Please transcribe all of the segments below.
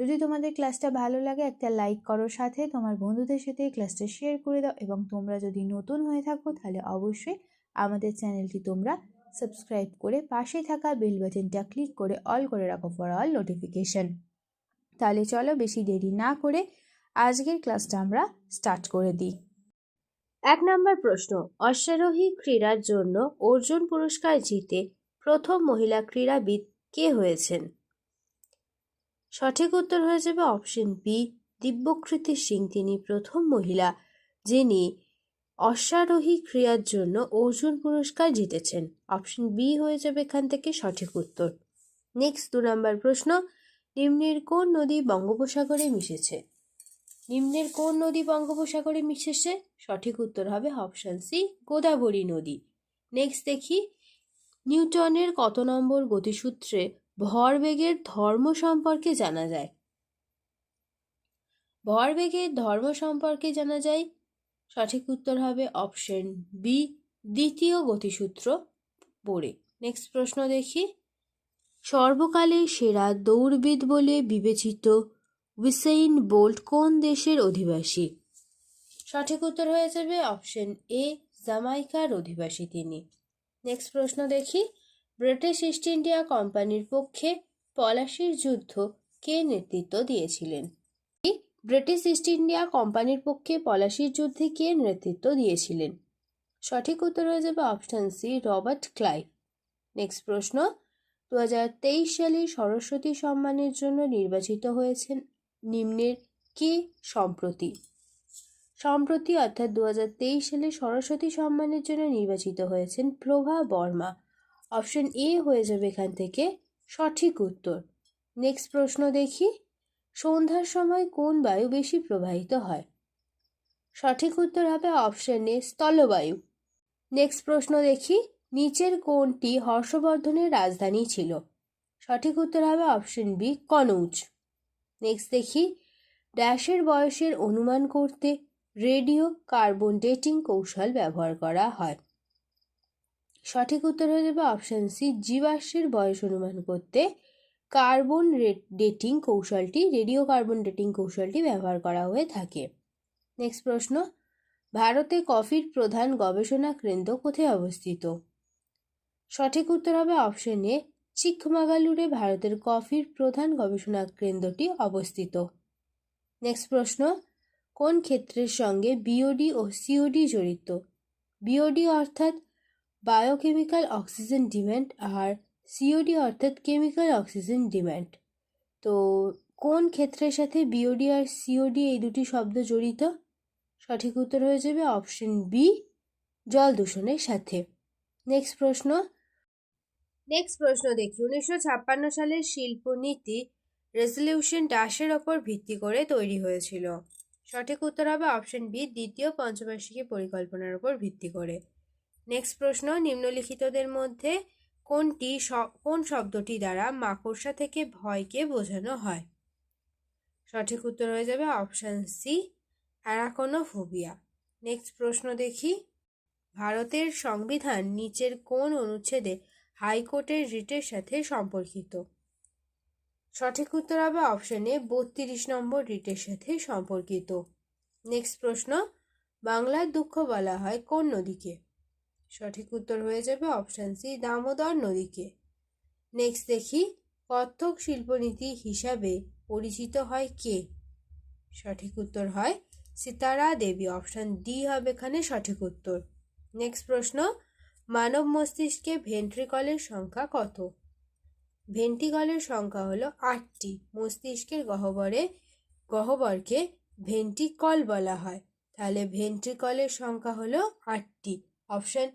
যদি তোমাদের ক্লাসটা ভালো লাগে, একটা লাইক করো সাথে। তোমার বন্ধুদের সাথে ক্লাসটা শেয়ার করে দাও এবং তোমরা যদি নতুন হয়ে থাকো, তাহলে অবশ্যই আমাদের চ্যানেলটি তোমরা সাবস্ক্রাইব করে পাশে থাকা বেল বাটনটা ক্লিক করে অল করে রাখো ফর অল নোটিফিকেশন তাহলে চলো বেশি দেরি না করে আজকের ক্লাসটা আমরা স্টার্ট করে দিই। এক নম্বর প্রশ্ন, অশ্বারোহী ক্রীড়ার জন্য অর্জুন পুরস্কার জিতে প্রথম মহিলা ক্রীড়াবিদ কে হয়েছেন? সঠিক উত্তর হয়ে যাবে অপশন বি, দিব্যকৃতি সিং। তিনি প্রথম মহিলা যিনি অশ্বারোহী ক্রিয়ার জন্য অর্জুন পুরস্কার জিতেছেন। অপশন বি হয়ে যাবে এখান থেকে সঠিক উত্তর। নেক্সট দু নম্বর প্রশ্ন, নিম্নের কোন নদী বঙ্গোপসাগরে মিশেছে? নিম্নের কোন নদী বঙ্গোপসাগরে মিশেছে? সঠিক উত্তর হবে অপশন সি, গোদাবরী নদী। নেক্সট দেখি, নিউটনের কত নম্বর গতিসূত্রে ভরবেগের ধর্ম সম্পর্কে জানা যায়। ভরবেগের ধর্ম সম্পর্কে জানা যায়, সঠিক উত্তর হবে অপশন বি দ্বিতীয় গতিসূত্র পড়ে। নেক্সট প্রশ্ন দেখি। সর্বকালের সেরা দৌড়বিদ বলে বিবেচিত উইসেইন বোল্ট কোন দেশের অধিবাসী? সঠিক উত্তর হয়ে যাবে অপশন এ জামাইকার অধিবাসী তিনি। নেক্সট প্রশ্ন দেখি। ব্রিটিশ ইস্ট ইন্ডিয়া কোম্পানির পক্ষে পলাশির যুদ্ধ কে নেতৃত্ব দিয়েছিলেন? ব্রিটিশ ইস্ট ইন্ডিয়া কোম্পানির পক্ষে পলাশির যুদ্ধে কে নেতৃত্ব দিয়েছিলেন? সঠিক উত্তর হয়ে যাবে option C, Robert Clive next প্রশ্ন দু হাজার তেইশ সালে সরস্বতী সম্মানের জন্য নির্বাচিত হয়েছেন নিম্নের কে সম্প্রতি? সম্প্রতি অর্থাৎ দু হাজার তেইশ সালে সরস্বতী সম্মানের জন্য নির্বাচিত হয়েছেন প্রভা বর্মা। অপশন এ হয়ে যাবে এখান থেকে সঠিক উত্তর। নেক্সট প্রশ্ন দেখি। সন্ধ্যার সময় কোন বায়ু বেশি প্রবাহিত হয়? সঠিক উত্তর হবে অপশন এ স্থলবায়ু। নেক্সট প্রশ্ন দেখি। নিচের কোনটি হর্ষবর্ধনের রাজধানী ছিল? সঠিক উত্তর হবে অপশন বি কনৌজ। নেক্সট দেখি। ড্যাশের বয়সের অনুমান করতে রেডিও কার্বন ডেটিং কৌশল ব্যবহার করা হয়। সঠিক উত্তর হয়ে যাবে অপশান সি জীবাশ্মের বয়স অনুমান করতে কার্বন ডেটিং কৌশলটি রেডিও কার্বন ডেটিং কৌশলটি ব্যবহার করা হয়ে থাকে। নেক্সট প্রশ্ন, ভারতে কফির প্রধান গবেষণা কেন্দ্র কোথায় অবস্থিত? সঠিক উত্তর হবে অপশন এ চিকমাগালুরে, ভারতের কফির প্রধান গবেষণা কেন্দ্রটি অবস্থিত। নেক্সট প্রশ্ন, কোন ক্ষেত্রের সঙ্গে বিওডি ও সিওডি জড়িত? বিওডি অর্থাৎ বায়োকেমিক্যাল অক্সিজেন ডিম্যান্ড আর সিওডি অর্থাৎ কেমিক্যাল অক্সিজেন ডিম্যান্ড তো কোন ক্ষেত্রের সাথে বিওডি আর সিওডি এই দুটি শব্দ জড়িত? সঠিক উত্তর হয়ে যাবে অপশন বি জল দূষণের সাথে। নেক্সট প্রশ্ন। নেক্সট প্রশ্ন দেখি। উনিশশো ছাপ্পান্ন সালের শিল্পনীতি রেজলিউশন ড্যাশের ওপর ভিত্তি করে তৈরি হয়েছিল। সঠিক উত্তর হবে অপশন বি দ্বিতীয় পঞ্চবার্ষিকী পরিকল্পনার উপর ভিত্তি করে। নেক্সট প্রশ্ন, নিম্নলিখিতদের মধ্যে কোনটি কোন শব্দটি দ্বারা মাকড়সা থেকে ভয়কে বোঝানো হয়? সঠিক উত্তর হয়ে যাবে অপশান সি অ্যারাকোনোফোবিয়া। নেক্সট প্রশ্ন দেখি। ভারতের সংবিধান নিচের কোন অনুচ্ছেদে হাইকোর্টের রিটের সাথে সম্পর্কিত? সঠিক উত্তর হবে অপশানে বত্রিশ নম্বর রিটের সাথে সম্পর্কিত। নেক্সট প্রশ্ন, বাংলার দুঃখ বলা হয় কোন নদীকে? সঠিক উত্তর হয়ে যাবে অপশান সি দামোদর নদীকে। নেক্সট দেখি, কত্থক শিল্পনীতি হিসাবে পরিচিত হয় কে? সঠিক উত্তর হয় সীতারা দেবী। অপশান ডি হবে এখানে সঠিক উত্তর। নেক্সট প্রশ্ন, মানব মস্তিষ্কে ভেন্ট্রিকলের সংখ্যা কত? ভেন্টিকলের সংখ্যা হলো আটটি। মস্তিষ্কের গহ্বরে, গহ্বরকে ভেন্টিকল বলা হয়। তাহলে ভেন্ট্রিকলের সংখ্যা হলো আটটি। অপশন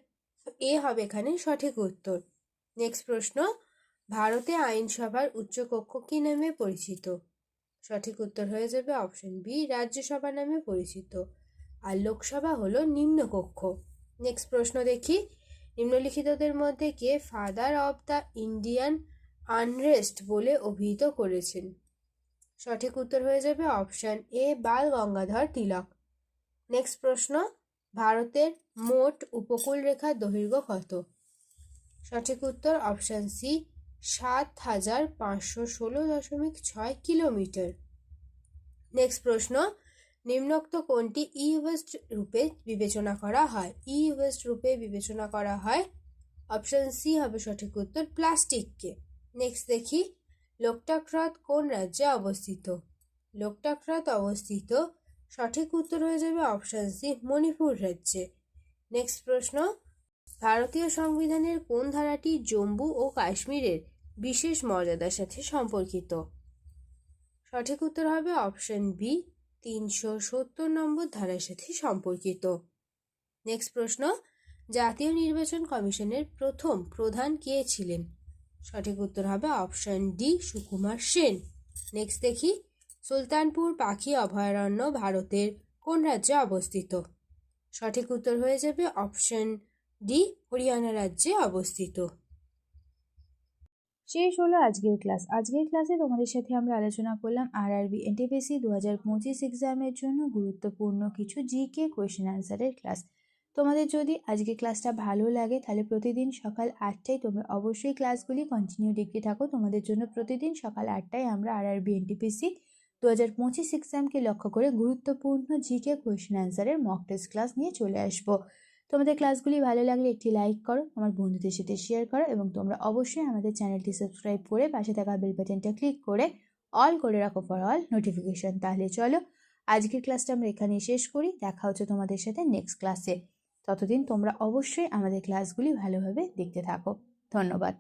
এ হবে এখানে সঠিক উত্তর। নেক্সট প্রশ্ন, ভারতে আইনসভার উচ্চকক্ষ কী নামে পরিচিত? সঠিক উত্তর হয়ে যাবে অপশন বি, রাজ্যসভা নামে পরিচিত। আর লোকসভা হলো নিম্নকক্ষ। নেক্সট প্রশ্ন দেখি, নিম্নলিখিতদের মধ্যে কে father of the Indian unrest বলে অভিহিত করেছেন? সঠিক উত্তর হয়ে যাবে option A, Bal Gangadhar Tilak. Next প্রশ্ন ভারতের মোট উপকূল রেখার দৈর্ঘ্য কত? সঠিক উত্তর অপশন সি সাত হাজার পাঁচশো ষোলো দশমিক ছয় কিলোমিটার। নেক্সট প্রশ্ন, নিম্নোক্ত কোনটি ই ওয়েস্ট রূপে বিবেচনা করা হয়? ই ওয়েস্ট রূপে বিবেচনা করা হয়, অপশান সি হবে সঠিক উত্তর প্লাস্টিককে। নেক্সট দেখি লোকটাক হ্রদ কোন রাজ্যে অবস্থিত? লোকটাক হ্রদ অবস্থিত সঠিক উত্তর হয়ে যাবে অপশন সি মণিপুর রাজ্যে। নেক্সট প্রশ্ন, ভারতীয় সংবিধানের কোন ধারাটি জম্মু ও কাশ্মীরের বিশেষ মর্যাদার সাথে সম্পর্কিত? সঠিক উত্তর হবে অপশন বি তিনশো সত্তর নম্বর ধারার সাথে সম্পর্কিত। নেক্সট প্রশ্ন, জাতীয় নির্বাচন কমিশনের প্রথম প্রধান কে ছিলেন? সঠিক উত্তর হবে option D Sukumar Sen. Next দেখি সুলতানপুর পাখি অভয়ারণ্য ভারতের কোন রাজ্যে অবস্থিত? সঠিক উত্তর হয়ে যাবে অপশন ডি, হরিয়ানা রাজ্যে অবস্থিত। শেষ হলো আজকের ক্লাস। আজকের ক্লাসে তোমাদের সাথে আমরা আলোচনা করলাম আরআরবি এনটিপিসি দু হাজার পঁচিশ এক্সামের জন্য গুরুত্বপূর্ণ কিছু জিকে কোয়েশ্চেন অ্যান্সারের ক্লাস তোমাদের যদি আজকে ক্লাসটা ভালো লাগে, তাহলে প্রতিদিন সকাল আটটায় তোমরা অবশ্যই ক্লাসগুলি কন্টিনিউ দেখতে থাকো। তোমাদের জন্য প্রতিদিন সকাল আটটায় আমরা আর আরআরবি এনটিপিসি দু হাজার পঁচিশ এক্সামকে লক্ষ্য করে গুরুত্বপূর্ণ জিকে কোয়েশ্চেন অ্যান্সারের মক টেস্ট ক্লাস নিয়ে চলে আসব। তোমাদের ক্লাসগুলি ভালো লাগলে একটি লাইক করো, আমার বন্ধুদের সাথে শেয়ার করো এবং তোমরা অবশ্যই আমাদের চ্যানেলটি সাবস্ক্রাইব করে পাশে থাকা বেল বাটনটা ক্লিক করে অল করে রাখো ফর অল নোটিফিকেশন তাহলে চলো, আজকের ক্লাসটা আমরা এখানেই শেষ করি, দেখা হচ্ছে তোমাদের সাথে নেক্সট ক্লাসে ততদিন তোমরা অবশ্যই আমাদের ক্লাসগুলি ভালোভাবে দেখতে থাকো। ধন্যবাদ।